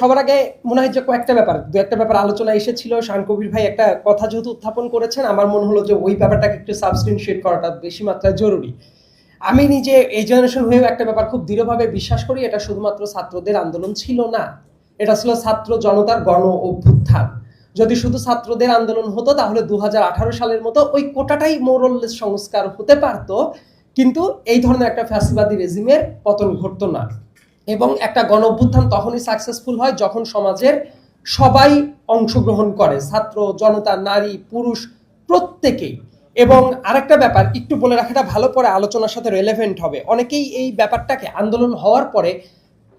সবার আগে মনে হয় যে কয়েকটা ব্যাপার, দু একটা ব্যাপার আলোচনা এসেছিল। শান কবির ভাই একটা কথা যেহেতু উত্থাপন করেছেন, আমার মনে হলো যে ওই ব্যাপারটাকে একটু সাবস্টেন্সিয়েট করাটা বেশি মাত্রায় জরুরি। আমি নিজে এই জেনারেশন হয়েও একটা ব্যাপার খুব দৃঢ়ভাবে বিশ্বাস করি, এটা শুধুমাত্র ছাত্রদের আন্দোলন ছিল না। এটা ছিল ছাত্র জনতার গণ অভ্যুত্থান। যদি শুধু ছাত্রদের আন্দোলন হতো, তাহলে দু হাজার আঠারো সালের মতো ওই কোটাটাই মোরললেস সংস্কার হতে পারতো, কিন্তু এই ধরনের একটা ফ্যাসিবাদী রেজিমের পতন ঘটতো না। এবং একটা গণ অভ্যুত্থান তখনই সাকসেসফুল হয় যখন সমাজের সবাই অংশগ্রহণ করে, ছাত্র, জনতা, নারী, পুরুষ, প্রত্যেকেই। এবং আরেকটা ব্যাপার, একটু বলে রাখাটা ভালো, পরে আলোচনার সাথে রেলেভেন্ট হবে। অনেকেই এই ব্যাপারটাকে আন্দোলন হওয়ার পরে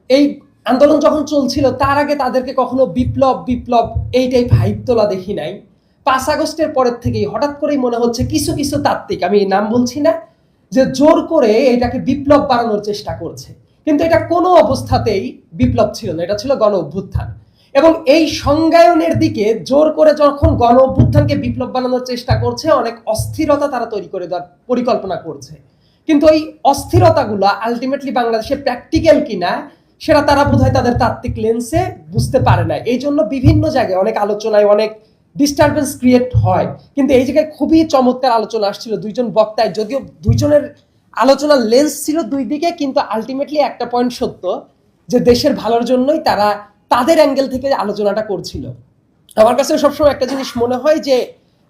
এই আন্দোলন যখন চলছিল, তার আগে তাদেরকে কখনো বিপ্লব বিপ্লব এইটাই ভাইব তোলা দেখি নাই। পাঁচ আগস্টের পরের থেকেই হঠাৎ করেই মনে হচ্ছে কিছু কিছু তাত্ত্বিক, আমি নাম বলছি না, যে জোর করে এটাকে বিপ্লব বানানোর চেষ্টা করছে। কিন্তু এটা কোনো অবস্থাতেই বিপ্লব ছিল না, এটা ছিল গণ অভ্যুত্থান। এবং এই সংজ্ঞায়নের দিকে জোর করে যখন গণ অভ্যুত্থানকে বিপ্লব বানানোর চেষ্টা করছে, অনেক অস্থিরতা তারা তৈরি করে দেওয়ার পরিকল্পনা করছে। কিন্তু এই অস্থিরতাগুলো আলটিমেটলি বাংলাদেশে প্র্যাকটিক্যাল কিনা, সেটা তারা বোধহয় তাদের তাত্ত্বিক লেন্সে বুঝতে পারে না। এই জন্য বিভিন্ন জায়গায় অনেক আলোচনায় অনেক ডিস্টারবেন্স ক্রিয়েট হয়। কিন্তু এই জায়গায় খুবই চমৎকার আলোচনা আসছিল দুইজন বক্তায়, যদিও দুইজনের আলোচনার লেন্স ছিল দুই দিকে, কিন্তু আলটিমেটলি একটা পয়েন্ট সত্য, যে দেশের ভালোর জন্যই তারা তাদের অ্যাঙ্গেল থেকে আলোচনাটা করছিল। আমার কাছে সবসময় একটা জিনিস মনে হয় যে,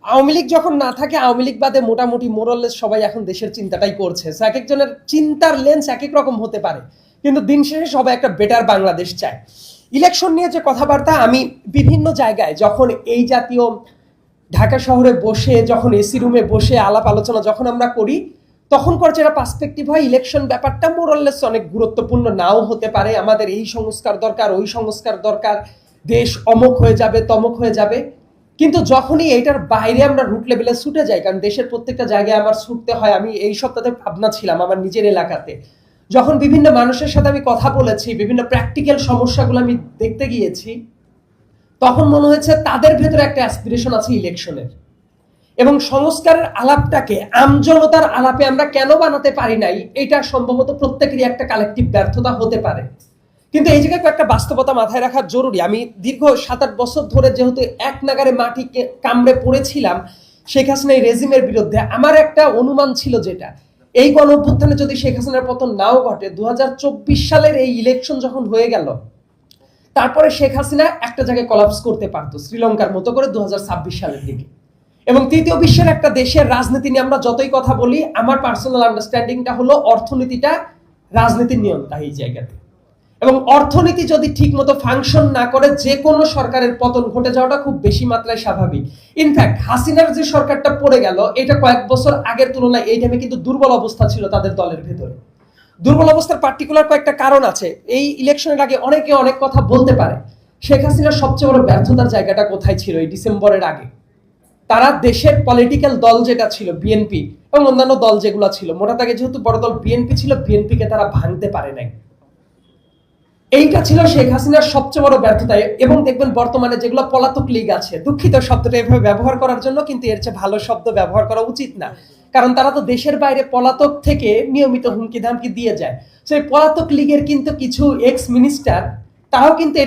আওয়ামী লীগ যখন না থাকে, আওয়ামী লীগ বাদে মোটামুটি মোরলেস সবাই এখন দেশের চিন্তাটাই করছে। এক একজনের চিন্তার লেন্স এক এক রকম হতে পারে। কিন্তু দিন শেষে সবাই একটা বেটার বাংলাদেশ চায়। ইলেকশন নিয়ে যে কথাবার্তা, আমি বিভিন্ন জায়গায় যখন এই জাতীয় ঢাকা শহরে বসে, যখন এসি রুমে বসে আলাপ আলোচনা যখন আমরা করি তখন কর যেটা পার্সপেক্টিভ হয় ইলেকশন ব্যাপারটা মোরলেস অনেক গুরুত্বপূর্ণ নাও হতে পারে। আমাদের এই সংস্কার দরকার, ওই সংস্কার দরকার। দেশ অমুক হয়ে যাবে, তমুক হয়ে যাবে। কিন্তু যখনই এইটার বাইরে আমরা রুট লেভেলে ছুটে যাই, কারণ দেশের প্রত্যেকটা জায়গায় আমার ছুটতে হয়, আমি এই সপ্তাহে ভাবনা ছিলাম আমার নিজের এলাকাতে। যখন বিভিন্ন মানুষের সাথে আমি কথা বলেছি, বিভিন্ন প্র্যাকটিক্যাল সমস্যাগুলো আমি দেখতে গিয়েছি, তখন মনে হয়েছে তাদের ভেতরে একটা অ্যাসপিরেশন আছে ইলেকশনের এবং সংস্কারের আলাপটাকে আমজনতার আলাপে আমরা কেন বানাতে পারি নাই, এটা সম্ভবত প্রত্যেকেরই একটা কালেকটিভ ব্যর্থতা হতে পারে। কিন্তু এই জায়গায় একটা বাস্তবতা মাথায় রাখা জরুরি। আমি দীর্ঘ সাত আট বছর ধরে যেহেতু এক নাগারে মাটি কামড়ে পড়েছিলাম, শেখ হাসিনা এই রেজিমের বিরুদ্ধে আমার একটা অনুমান ছিল যেটা। এই গণ অভ্যুত্থানে যদি শেখ হাসিনার পতন নাও ঘটে দু হাজার চব্বিশ সালের এই ইলেকশন যখন হয়ে গেল, তারপরে শেখ হাসিনা একটা জায়গায় কলাপস করতে পারতো, শ্রীলঙ্কার মতো করে দু হাজার ছাব্বিশ সালের দিকে। এবং তৃতীয় বিশ্বের একটা দেশের রাজনীতি নিয়ে আমরা যতই কথা বলি, আমার পার্সোনাল আন্ডারস্ট্যান্ডিংটা হলো অর্থনীতিটা রাজনীতির নিয়ন্তা এই জায়গাতে। এবং অর্থনীতি যদি ঠিক মতো ফাংশন না করে যে কোনো সরকারের পতন ঘটে যাওয়াটা খুব বেশি মাত্রায় স্বাভাবিক। ইনফ্যাক্ট হাসিনার যে সরকারটা পড়ে গেল, এটা কয়েক বছর আগের তুলনায় এই টাইমে কিন্তু দুর্বল অবস্থা ছিল তাদের দলের ভেতরে। দুর্বল অবস্থার পার্টিকুলার কয়েকটা কারণ আছে। এই ইলেকশনের আগে অনেকে অনেক কথা বলতে পারে। শেখ হাসিনার সবচেয়ে বড় ব্যর্থতার জায়গাটা কোথায় ছিল এই ডিসেম্বরের আগে? তারা দেশের পলিটিক্যাল দল যেটা ছিল বিএনপি এবং অন্যান্য দল যেগুলো ছিল, মোটা তাকে যেহেতু বড় দল বিএনপি ছিল বিএনপিকে তারা ভাঙতে পারে নাই। এইটা ছিল শেখ হাসিনার সবচেয়ে বড় ব্যর্থতা, এবং দেখবেন বর্তমানে যেগুলো পলাতক লীগ আছে, দুঃখিত শব্দটা এভাবে ব্যবহার করার জন্য, কিন্তু এর চেয়ে ভালো শব্দ ব্যবহার করা উচিত না। কারণ তারা তো দেশের বাইরে পলাতক থেকে নিয়মিত হুমকি ধামকি দিয়ে যায়। সেই পলাতক লীগের কিন্তু কিছু এক্স মিনিস্টার তারাও কিন্তু